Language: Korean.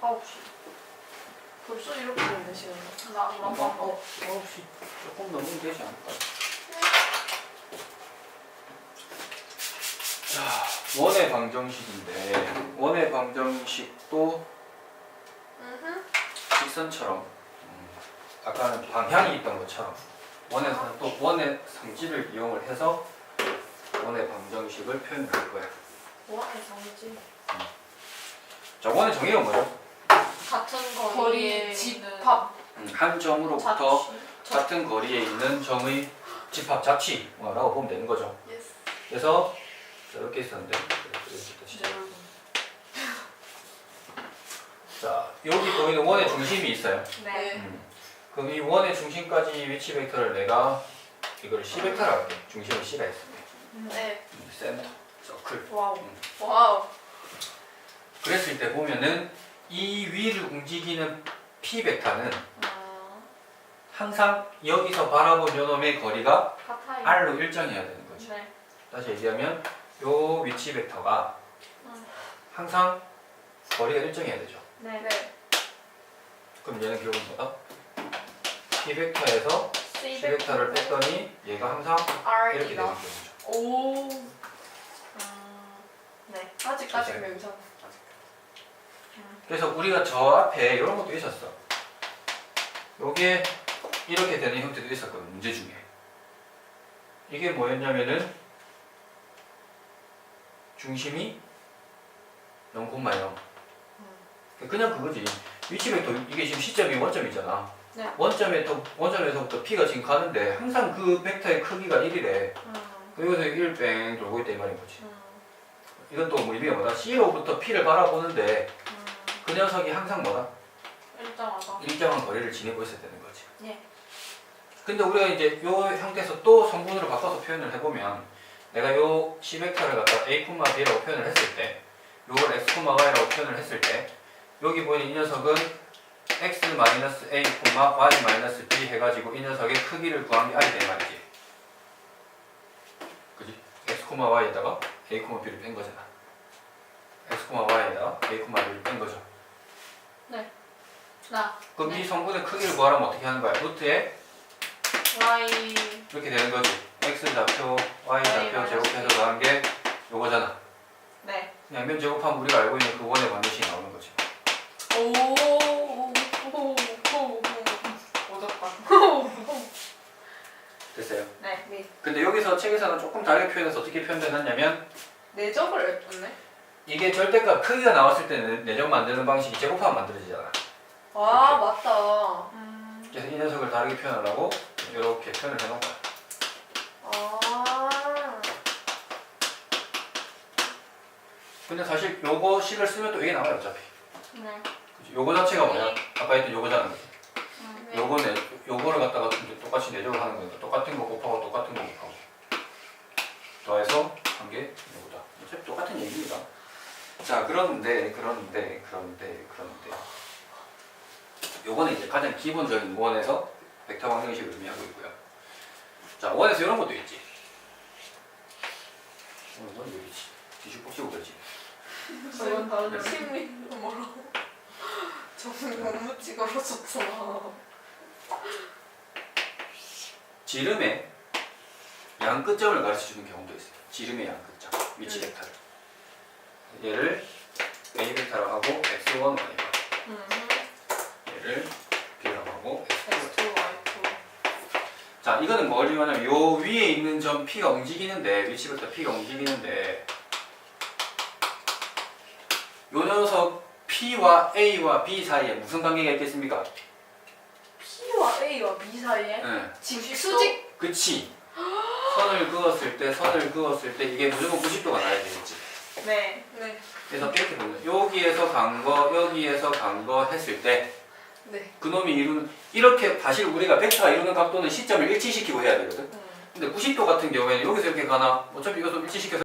9시. 벌써 이렇게 되는 시간이야? 나 그런 거. 어, 9시 조금 넘으면 되지 않을까? 자, 원의 방정식인데 원의 방정식도 음. 직선처럼 음, 아까는 방향이 있던 것처럼 원에서는 또 원의 성질을 이용을 해서 원의 방정식을 표현할 거야. 원의 정지. 자, 원의 정의가 뭐죠? 같은 거리에 거리에 있는 집합. 음, 한 점으로부터 같은 거리에 있는 점의 집합 잡치라고 보면 되는 거죠. 예스. 그래서 이렇게 있었는데 이렇게 시작. 자, 여기 보이는 원의 중심이 있어요. 네. 음. 그럼 이 원의 중심까지 위치 벡터를 내가 이걸 C 벡터라고 할게. 중심을 C라 했습니다. 네. 음, 센터, 서클. 와우. 음. 와우. 그랬을 때 보면은 이 위를 움직이는 P 벡터는 아, 항상 여기서 바라본 요놈의 거리가 같아요. R로 일정해야 되는 거죠. 네. 다시 얘기하면 요 위치 벡터가 음. 항상 거리가 일정해야 되죠. 네. 네. 그럼 얘는 결국은 뭐다? P 벡터에서 C 벡터를 뺐더니 얘가 항상 이렇게 되는 R이다. 거죠. 오. 음. 네. 아직까지. 괜찮아. 그래서 우리가 저 앞에 이런 것도 있었어. 요게 이렇게 되는 형태도 있었거든 문제 중에. 이게 뭐였냐면은 중심이 0,0. 그냥 그거지. 위치 벡터 이게 지금 시점이 원점이잖아. 네. 원점에서 원점에서부터 p가 지금 가는데 항상 그 벡터의 크기가 1이래. 음. 여기서 1뺑 돌고 있다 이 말인 거지. 음. 이건 또 뭐 의미가 뭐다? C로부터 P를 바라보는데 음. 그 녀석이 항상 뭐다? 일정하다. 일정한 거리를 지니고 있어야 되는 거지. 예. 근데 우리가 이제 요 형태에서 또 성분으로 바꿔서 표현을 해보면 내가 요 C 벡터를 갖다 A, B라고 표현을 했을 때 요걸 X, Y라고 표현을 했을 때 여기 보이는 이 녀석은 X A, Y B 해가지고 이 녀석의 크기를 구한 게 R이 된 말이지. 그지? X, Y에다가 A, B를 뺀 거잖아. X, Y에다가 A, B를 뺀 거죠. 나 그럼 네. 이 성분의 크기를 구하려면 어떻게 하는 거야? 루트에 Y 이렇게 되는 거지. x 좌표, y 좌표 제곱해서 더한 게 요거잖아. 네. 양면 제곱하면 우리가 알고 있는 그 원의 반드시 나오는 거지. 됐어요. 네. 네. 근데 여기서 책에서는 조금 다르게 표현해서 어떻게 표현되었냐면 내적을 예쁘네. 이게 절대값 크기가 나왔을 때는 내적 만드는 방식이 제곱하면 만들어지잖아. 와 맞다. 음. 그래서 이 녀석을 다르게 표현하려고 이렇게 표현을 해놓은 거야. 아. 근데 사실 요거 식을 쓰면 또 이게 나와요 어차피. 네. 그치? 요거 자체가 뭐야? 아까 했던 요거잖아. 음. 요거는 요거를 갖다가 이제 똑같이 내적을 하는 거니까 똑같은 거 곱하고 똑같은 거 곱하고 더해서 한 게 요거다. 어차피 똑같은 얘기입니다. 자 그런데 그런데 그런데 그런데 요거는 이제 가장 기본적인 원에서 벡터 방정 식을 의미하고 있고요. 자 원에서 이런 것도 있지. 어, 원 여기지. 뒤죽박죽 그러지. 저건 다른 심리 뭐라고? 저는 너무 찍어줬잖아. 지름의 양 끝점을 가르쳐 주는 경우도 있어요. 지름의 양 끝점, 위치 음. 벡터를. 얘를 A 벡터라고 하고 x1, y 음. 얘를 b라고 하고 x2. X2 Y2. 자, 이거는 뭘 의미하냐면 요 위에 있는 점 p가 움직이는데 위치 벡터 p가 움직이는데 요 녀석 p와 a와 b 사이에 무슨 관계가 있겠습니까? P와 A와 B 사이에 응. 직 수직 그치. 선을 그었을 때 선을 그었을 때 이게 무조건 90도가 나야 되겠지. 네. 네. 그래서 이렇게 보면 여기에서 간 거, 여기에서 간 거 했을 때 네. 그놈이 이루는 이렇게 사실 우리가 벡터가 이루는 각도는 시점을 일치시키고 해야 되거든. 음. 근데 90도 같은 경우에는 여기서 이렇게 가나 어차피 이것도 일치시켜서